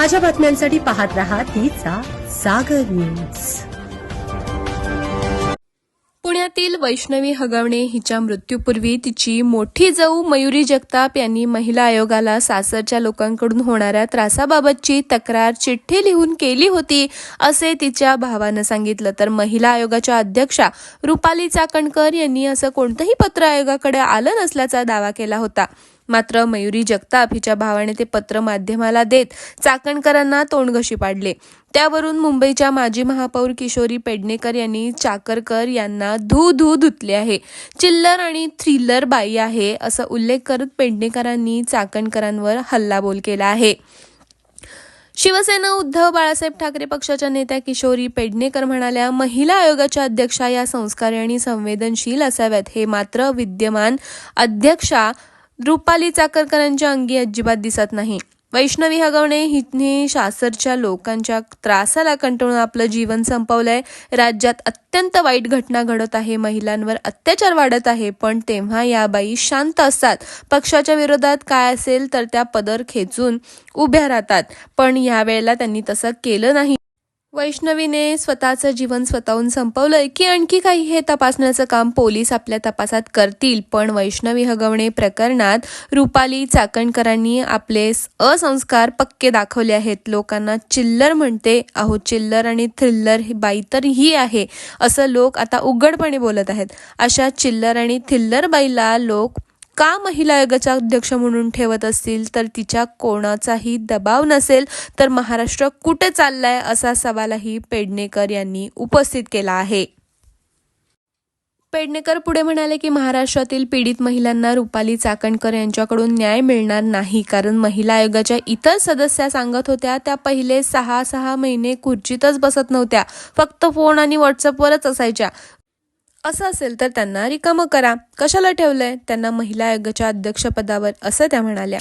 ताज्या बातम्यांसाठी पाहत रहा तिचा सागर न्यूज. पुण्यातील वैष्णवी हगवणे हिच्या मृत्यूपूर्वी तिची मोठी जाऊ मयुरी जगताप यांनी महिला आयोगाला सासरच्या लोकांकडून होणाऱ्या त्रासाबाबतची तक्रार चिठ्ठी लिहून केली होती असे तिच्या भावानं सांगितलं. तर महिला आयोगाच्या अध्यक्षा रुपाली चाकणकर यांनी असं कोणतंही पत्र आयोगाकडे आलं नसल्याचा दावा केला होता. मात्र मयुरी जगताप हिच्या भावाने ते पत्र माध्यमाला देत चाकणकरांना तोंडघशी पाडले. त्यावरून मुंबईच्या माजी महापौर किशोरी पेडणेकर यांनी चाकरकर यांना धू धू धुतले आहे. चिल्लर आणि थ्रिलर बाई आहे असा उल्लेख करत पेडणेकरांनी चाकणकरांवर हल्लाबोल केला आहे. शिवसेना उद्धव बाळासाहेब ठाकरे पक्षाच्या नेत्या किशोरी पेडणेकर म्हणाल्या महिला आयोगाच्या अध्यक्षा या संस्कारी आणि संवेदनशील असाव्यात. हे मात्र विद्यमान अध्यक्षा रुपाली चाकरकरांच्या अंगी अजिबात दिसत नाही. वैष्णवी हगवणे हिने शासरच्या लोकांच्या त्रासाला कंटाळून आपलं जीवन संपवलंय. राज्यात अत्यंत वाईट घटना घडत आहे. महिलांवर अत्याचार वाढत आहे. पण तेव्हा या बाई शांत असतात. पक्षाच्या विरोधात काय असेल तर त्या पदर खेचून उभ्या राहतात. पण यावेळेला त्यांनी तसं केलं नाही. वैष्णवीने स्वतःचं जीवन स्वतःहून संपवलंय की आणखी काही हे तपासण्याचं काम पोलीस आपल्या तपासात करतील. पण वैष्णवी हगवणे प्रकरणात रुपाली चाकणकरांनी आपले असंस्कार पक्के दाखवले आहेत. लोकांना चिल्लर म्हणते अहो चिल्लर आणि थ्रिल्लर ही बाई तर ही आहे असं लोक आता उघडपणे बोलत आहेत. अशा चिल्लर आणि थिल्लर बाईला लोक का महिला आयोगाच्या अध्यक्ष म्हणून ठेवत असतील? तर तिच्या कोणाचाही दबाव नसेल तर महाराष्ट्र कुठे चाललाय असा सवालही पेडणेकर यांनी उपस्थित केला आहे. पेडणेकर पुढे म्हणाले की महाराष्ट्रातील पीडित महिलांना रुपाली चाकणकर यांच्याकडून न्याय मिळणार नाही. कारण महिला आयोगाच्या इतर सदस्या सांगत होत्या त्या पहिले सहा सहा महिने खुर्चीतच बसत नव्हत्या. फक्त फोन आणि व्हॉट्सअपवरच असायच्या. असं असेल तर त्यांना रिकामं करा. कशाला ठेवलंय? त्यांना महिला आयोगाच्या अध्यक्षपदावर असं त्या म्हणाल्या.